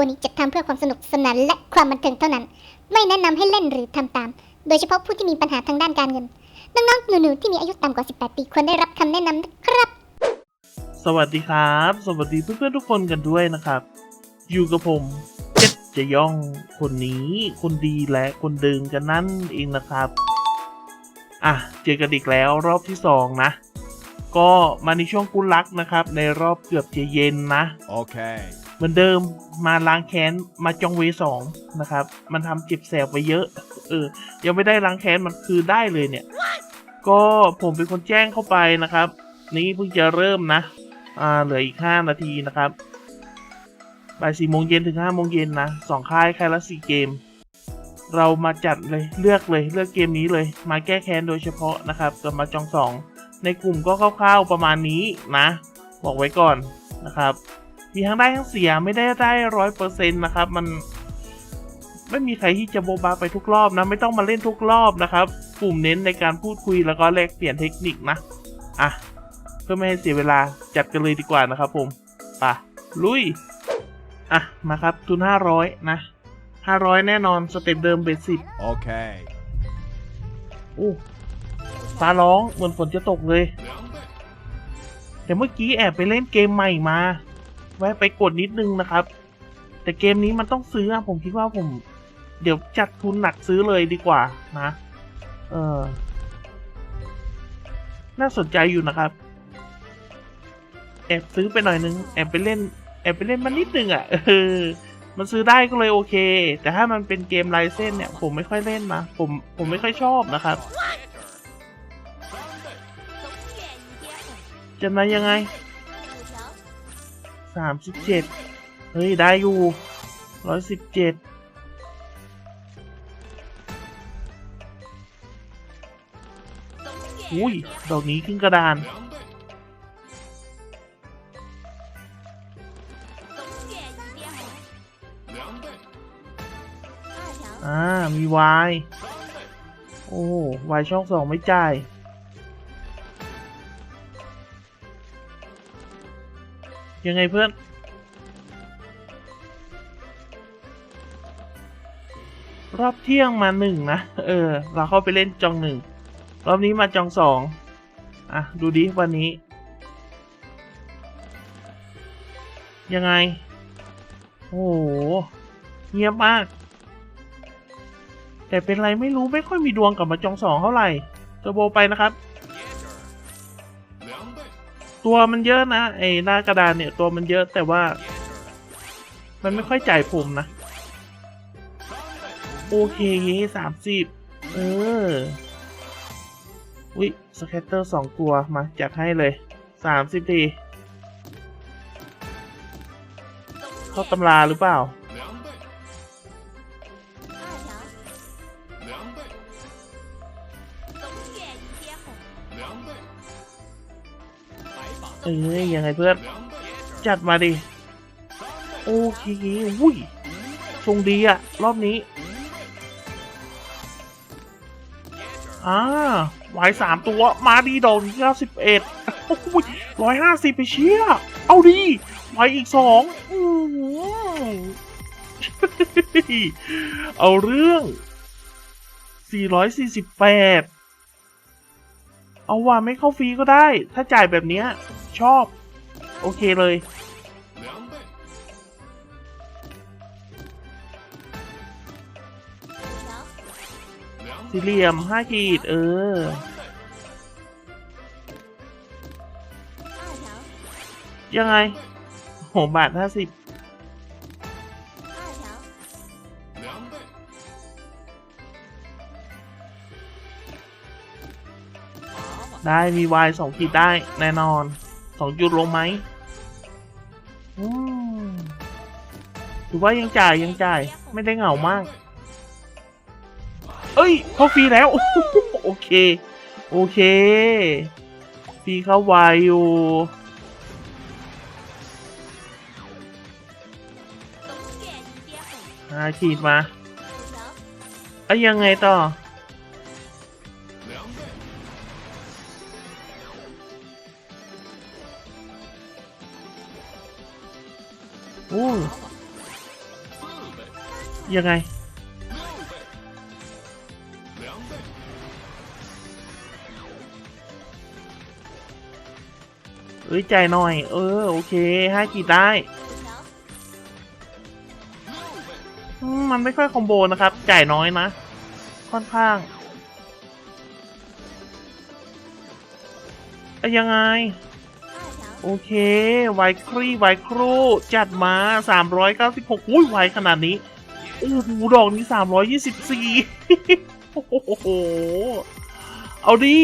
วิดีโอนี้จัดทำเพื่อความสนุกสนานและความบันเทิงเท่านั้น ไม่แนะนำให้เล่นหรือทำตาม โดยเฉพาะผู้ที่มีปัญหาทางด้านการเงิน น้องๆหนูๆที่มีอายุต่ำกว่า 18 ปีควรได้รับคำแนะนำนะครับ สวัสดีครับ สวัสดีเพื่อนๆทุกคนกันด้วยนะครับ อยู่กับผมเจ็ดจะย่องคนนี้คนดีและคนเดิมกันนั่นเองนะครับอะเจอกันอีกแล้วรอบที่สองนะก็มาในช่วงกุลักนะครับ ในรอบเกือบจะเย็นนะ Okay. เหมือนเดิมมาล้างแค้นมาจองเวสองนะครับ มันทำเจ็บแสบไปเยอะ เออ ยังไม่ได้ล้างแค้นมันคือได้เลยเนี่ย ก็ผมเป็นคนแจ้งเข้าไปนะครับ นี่เพิ่งจะเริ่มนะ อ่า เหลืออีกห้านาทีนะครับ บ่ายสี่โมงเย็นถึงห้าโมงเย็นนะสองค่ายค่ายละสี่เกม เรามาจัดเลยเลือกเลยเลือกเกมนี้เลย มาแก้แค้นโดยเฉพาะนะครับกับมาจองสองในกลุ่มก็คร่าวๆประมาณนี้นะ บอกไว้ก่อนนะครับ มีทั้งได้ทั้งเสียไม่ได้ได้ร้อยเปอร์เซ็นต์นะครับ มันไม่มีใครที่จะโบบาไปทุกรอบนะ ไม่ต้องมาเล่นทุกรอบนะครับกลุ่มเน้นในการพูดคุยแล้วก็แลกเปลี่ยนเทคนิคนะอะเพื่อไม่ให้เสียเวลาจัดกันเลยดีกว่านะครับผมไป่ะลุยอะมาครับทุนห้าร้อยนะห้าร้อยแน่นอนสเต็ปเดิมเบสิก Okay. อู้ฟ้าร้องเหมือนฝนจะตกเลย แต่เมื่อกี้แอบไปเล่นเกมใหม่มา แวะไปกดนิดนึงนะครับ แต่เกมนี้มันต้องซื้ออผมคิดว่าผม เดี๋ยวจัดทุนหนักซื้อเลยดีกว่านะ เออ น่าสนใจอยู่นะครับ แอบซื้อไปหน่อยนึง แอบไปเล่น แอบไปเล่นมันนิดนึงอะ่ะเออมันซื้อได้ก็เลยโอเค แต่ถ้ามันเป็นเกมลายเส้นเนี่ย ผมไม่ค่อยเล่นนะผมผมไม่ค่อยชอบนะครับจะมายังไง สามสิบเจ็ดเฮ้ย ได้อยู่ร้อยสิบเจ็ดอุ้ยดอกนี้ขึ้นกระดาน อ่า มีวาย โอ้วายช่องสองไม่จ่าย ยังไงเพื่อน รอบเที่ยงมาหนึ่งนะ เออ เราเข้าไปเล่นจองหนึ่ง รอบนี้มาจองสองอะ ดูดิวันนี้ ยังไง โอ้โห เงียบมาก แต่เป็นไรไม่รู้ไม่ค่อยมีดวงกับมาจองสองเท่าไหร่เทอร์โบไปนะครับ ตัวมันเยอะนะไอ้หน้ากระดานเนี่ยตัวมันเยอะแต่ว่า มันไม่ค่อยจ่ายผมนะ โอเคสามสิบเออวิสแคตเตอร์สองตัวมาจัดให้เลยสามสิบทีเข้าตำราหรือเปล่า เอ้ยยังไงเพื่อน จัดมาดิ โอเคอุ้ยทรงดีอะรอบนี้อ่าวายสามตัวมาดีดอกเก้าสิบเอ็ดร้อยห้าสิบไปเชี่ย เอาดีวายอีกสองอือเอาเรื่อง 448 เอาว่าไม่เข้าฟรีก็ได้ ถ้าจ่ายแบบเนี้ย ชอบ โอเคเลยสี่เหลี่ยมห้าขีด เออ ยังไงโหบาทห้าสิบ ได้มีวายสองขีดได้แน่นอนสองจุดลงไหมถือว่ายังจ่ายยังจ่าย ไม่ได้เหงามาก เอ้ยเขาฟรีแล้ว โอเค โอเคฟรีเขาวายอยู่อาขีดมาเอ้ยยังไงต่อ อู้ยังไง เอ้ยจ่ายหน่อย เออ โอเคห้าขีดได้มันไม่ค่อยคอมโบนะครับ จ่ายน้อยนะ ค่อนข้างอ้ยยังไง โอเค ไวครีไวครูจัดมา 396อุ้ยไวขนาดนี้อู้หูดอกนี้ 324 โอ้โห เอาดิ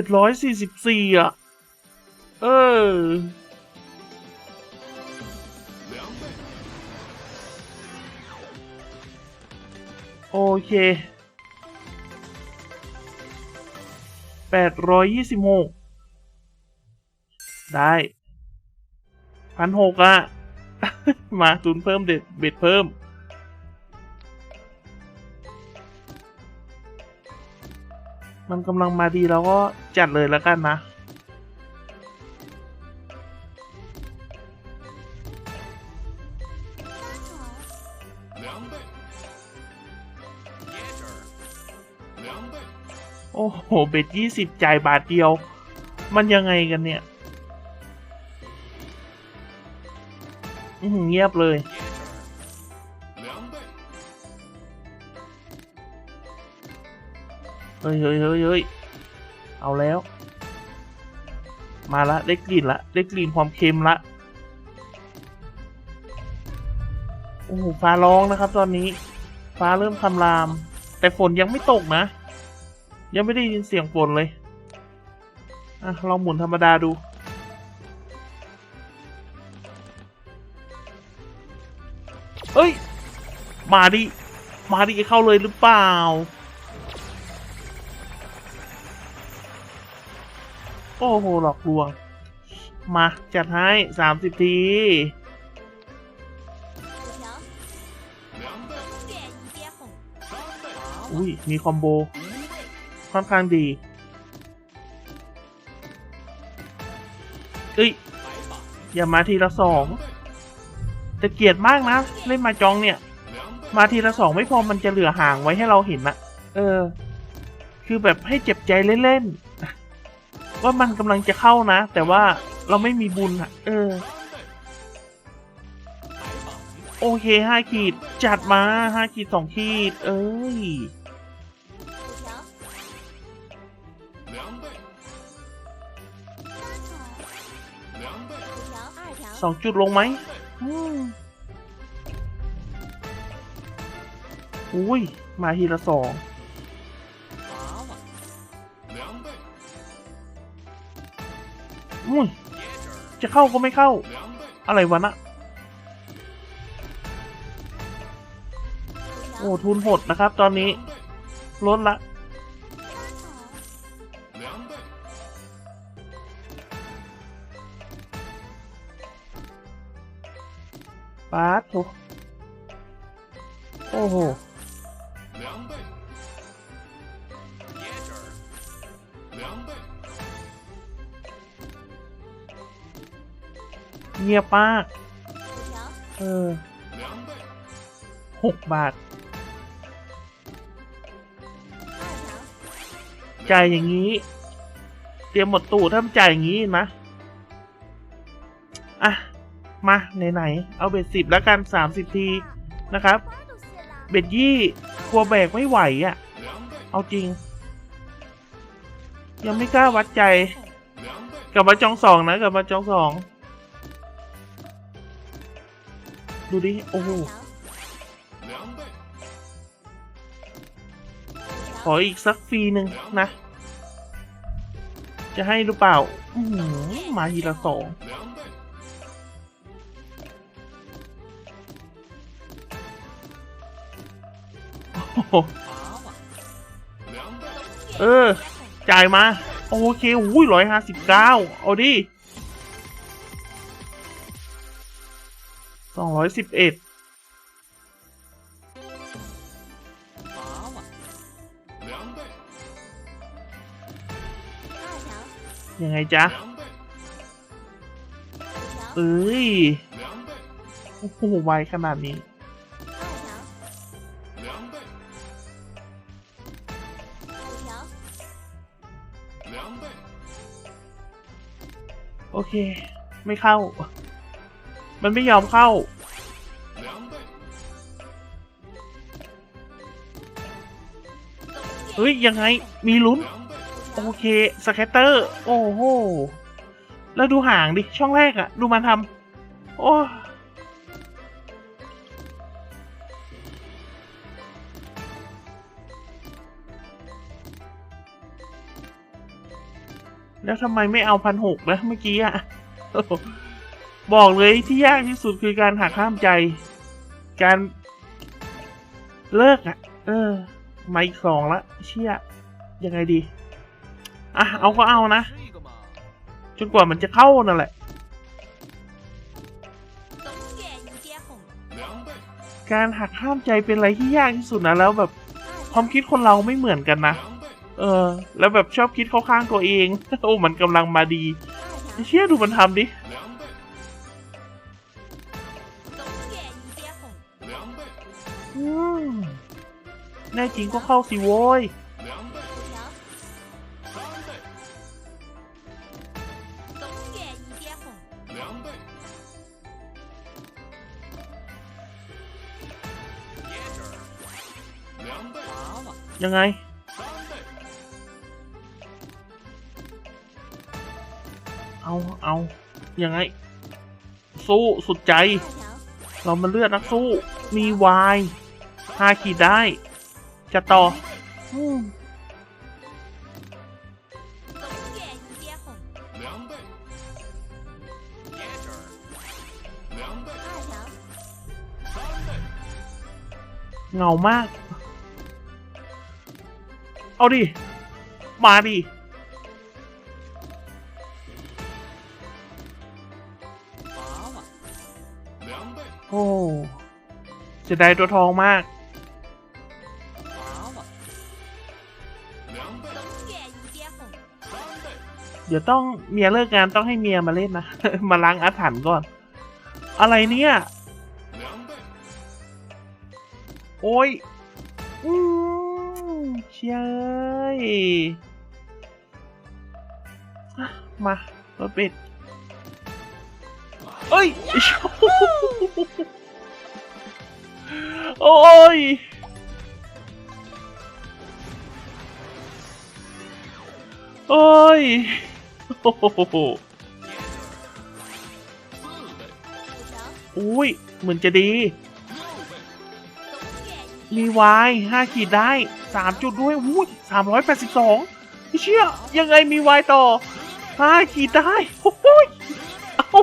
744 อะ เออโอเค826 ได้พันหกอะมาตุนเพิ่มเด็ดเบ็ดเพิ่ม มันกำลังมาดีแล้วก็จัดเลยแล้วกันนะโอ้โห เบ็ดยี่สิบจ่ายบาทเดียว มันยังไงกันเนี่ย เงียบเลยเฮ้ยเฮ้ยเฮ้ยเฮ้ยเอาแล้ว มาละได้กลิ่นละได้กลิ่นความเค็มละโอ้โหฟ้าร้องนะครับ ตอนนี้ ฟ้าเริ่มคำราม แต่ฝนยังไม่ตกนะ ยังไม่ได้ยินเสียงฝนเลยอะลองหมุนธรรมดาดู มาดิ มาดิเข้าเลยหรือเปล่า โอ้โห หลอกลวง มา จัดให้สามสิบที อุ้ย มีคอมโบ ค่อนข้างดีเอ้ย อย่ามาทีละสองแต่เกลียดมากนะ เล่นมาจองเนี่ย มาทีละสองไม่พอมันจะเหลือห่างไว้ให้เราเห็นนะเออ คือแบบให้เจ็บใจเล่นๆ ว่ามันกำลังจะเข้านะ แต่ว่าเราไม่มีบุญอะเออ โอเคห้าขีด จัดมาห้าขีดสองขีด เอ้ยสองจุดลงไหม อุ้ย มาทีละสองอุ้ย จะเข้าก็ไม่เข้า อะไรวะนะโอ้ ทุนหดนะครับ ตอนนี้ ลดละปาดโถโอ้โห เงียบมาก เออหกบาท จ่ายอย่างนี้ เตรียมหมดตู้ถ้ามันจ่ายอย่างนี้นะอะ มา ไหน ๆ เอาเบ็ดสิบแล้วกันสามสิบทีนะครับ เบ็ดยี่กลัวแบกไม่ไหวอะ่ะ เอาจริง ยังไม่กล้าวัดใจกลับมาจองสองนะกลับมาจองสองดูดิโอ้โหขออีกสักฟรีหนึ่งนะ จะให้หรือเปล่าอือหือมาทีละสองโอ้โหเออ จ่ายมา โอเคอุ้ยร้อยห้าสิบเก้าเอาดิสองร้อยสิบเอ็ดยังไงจ๊ะ เอ้ย โอ้โหไวขนาดนี้ เค ไม่เข้า มันไม่ยอมเข้า เฮ้ย ยังไง มีลุ้น โอเค สแคตเตอร์ โอ้โห แล้วดูห่างดิ ช่องแรกอะ ดูมันทำ โอ้ แล้วทำไมไม่เอาพันหกนะเมื่อกี้อะบอกเลยที่ยากที่สุดคือการหักข้ามใจ การเลิกอะเออไม่อีกสองละเชี่ยยังไงดี อะ เอาก็เอานะ จนกว่ามันจะเข้านั่นแหละ การหักข้ามใจเป็นอะไรที่ยากที่สุดนะ แล้วแบบ ความคิดคนเราไม่เหมือนกันนะ เออ แล้วแบบชอบคิดเข้าข้างตัวเอง โอ้มันกำลังมาดีเชี่ยดูมันทำดิแน่จริงก็เข้าสิโว้ยยังไง เอายังไง สู้สุดใจ เรามาเลือดนักสู้ มีวายฮาขีดได้ จะต่อเงามาก เอาดิ มาดิ จะได้ตัวทองมากเดี๋ยวต้องเมียเลิกงานต้องให้เมียมาเล่นนะ มาล้างอาถรรพ์ก่อน อะไรเนี่ย โอ้ยอืมเชยมารถปิดเอ้ย โอ้ยโอ้ยโอ้โหอ้ยเหมือนจะดี มีวายห้าขีดได้สามจุดด้วยอุ้ยสามร้อยแปดสิบสองเชื่อยังไงมีวายต่อห้าขีดได้โอ้ยเอา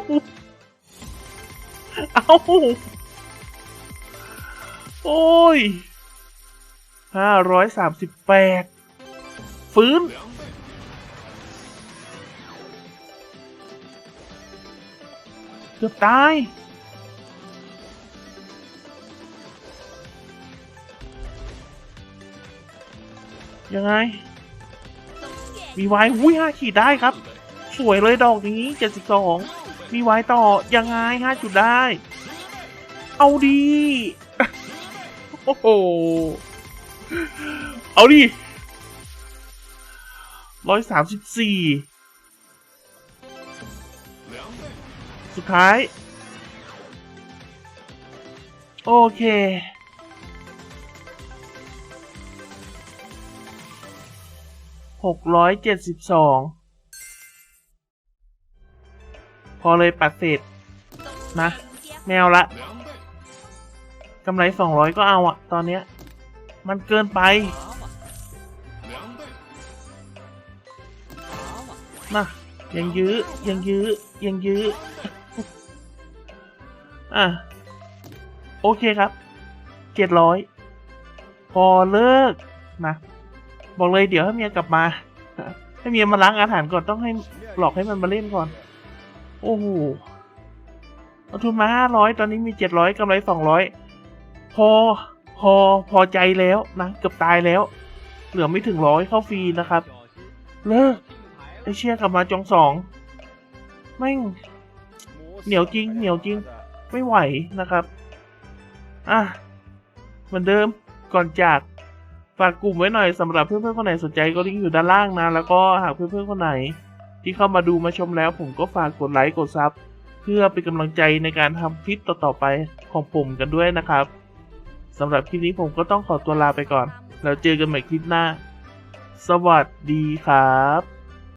เอ้า โอ้ยห้าร้อยสามสิบแปดฟื้น เกือบตาย ยังไง มีไว้อุ้ยห้าขีดได้ครับ สวยเลยดอกนี้เจ็ดสิบสองมีไว้ต่อ ยังไงห้าจุดได้ เอาดี้เอาดิร้อยสามสิบสี่สุดท้าย โอเค หกร้อยเจ็ดสิบสอง พอเลยปัดเสร็จนะ แมวละำไรสองร้อยก็เอาอะตอนเนี้ย มันเกินไปนะยังยื้อยังยื้อยังยื้ออะ โอเคครับเจ็ดร้อยพอเลิกนะ บอกเลยเดี๋ยวให้เมียกลับมาให้เมียมาล้างอาหารก่อนต้องให้หลอกให้มันมาเล่นก่อน โอ้โหเอาทุนมาห้าร้อยตอนนี้มีเจ็ดร้อยกำไรสองร้อย พอ พอ พอใจแล้วนะเกือบตายแล้ว เหลือไม่ถึงร้อยเข้าฟรีนะครับ เลิกไอเชี่ยกลับมาจองสองแม่งเหนียวจริง เหนียวจริง ไม่ไหวนะครับ อะ เหมือนเดิม ก่อนจาก ฝากกลุ่มไว้หน่อยสำหรับเพื่อนๆคนไหนสนใจก็ลิงก์อยู่ด้านล่างนะ แล้วก็หากเพื่อนๆคนไหน ที่เข้ามาดูมาชมแล้ว ผมก็ฝากกดไลค์ กดซับ เพื่อเป็นกำลังใจในการทำคลิปต่อๆไปของผมกันด้วยนะครับ สำหรับคลิปนี้ผมก็ต้องขอตัวลาไปก่อน แล้วเจอกันใหม่คลิปหน้า สวัสดีครับ